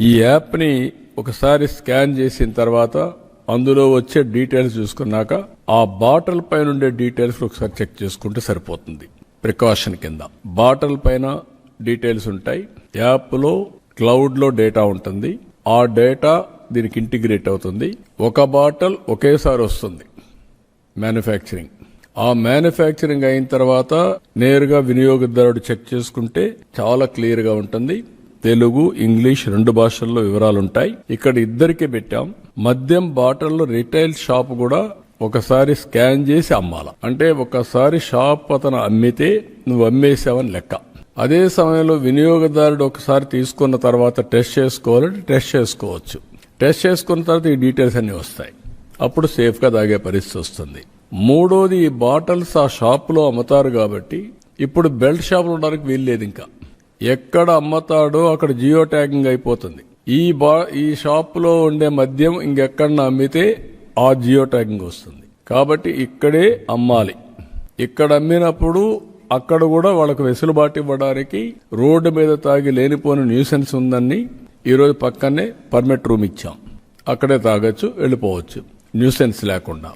ఈ యాప్ని ఒకసారి స్కాన్ చేసిన తర్వాత అందులో వచ్చే డీటెయిల్స్ చూసుకున్నాక ఆ బాటిల్ పైన ఉండే డీటెయిల్స్ ఒకసారి చెక్ చేసుకుంటే సరిపోతుంది. ప్రికాషన్ కింద బాటిల్ పైన డీటెయిల్స్ ఉంటాయి. యాప్లో క్లౌడ్లో డేటా ఉంటుంది. ఆ డేటా దీనికి ఇంటిగ్రేట్ అవుతుంది. ఒక బాటిల్ ఒకేసారి వస్తుంది. మ్యానుఫ్యాక్చరింగ్. ఆ మ్యానుఫ్యాక్చరింగ్ అయిన తర్వాత నేరుగా వినియోగదారుడు చెక్ చేసుకుంటే చాలా క్లియర్గా ఉంటుంది. తెలుగు ఇంగ్లీష్ రెండు భాషల్లో వివరాలుంటాయి. ఇక్కడ ఇద్దరికి పెట్టాం. మద్యం బాటల్లో రిటైల్ షాప్ కూడా ఒకసారి స్కాన్ చేసి అమ్మాల. అంటే ఒకసారి షాప్ అతను అమ్మితే నువ్వు అమ్మేసావని లెక్క. అదే సమయంలో వినియోగదారుడు ఒకసారి తీసుకున్న తర్వాత టెస్ట్ చేసుకోవాలంటే టెస్ట్ చేసుకోవచ్చు. టెస్ట్ చేసుకున్న తర్వాత ఈ డీటెయిల్స్ అన్ని వస్తాయి. అప్పుడు సేఫ్గా తాగే పరిస్థితి వస్తుంది. మూడోది ఈ బాటిల్స్ ఆ షాపులో అమ్ముతారు కాబట్టి ఇప్పుడు బెల్ట్ షాపులు ఉండడానికి వీల్లేదు ఇంకా. ఎక్కడ అమ్ముతాడో అక్కడ జియో ట్యాగింగ్ అయిపోతుంది. ఈ బా ఈ షాప్లో ఉండే మద్యం ఇంకెక్కడ అమ్మితే ఆ జియో ట్యాగింగ్ వస్తుంది. కాబట్టి ఇక్కడే అమ్మాలి. ఇక్కడ అమ్మినప్పుడు అక్కడ కూడా వాళ్ళకు వెసులుబాటు ఇవ్వడానికి రోడ్డు మీద తాగి లేనిపోని న్యూసెన్స్ ఉందని ఈరోజు పక్కనే పర్మిట్ రూమ్ ఇచ్చాం. అక్కడే తాగొచ్చు వెళ్ళిపోవచ్చు. న్యూసెన్స్ లేకుండా.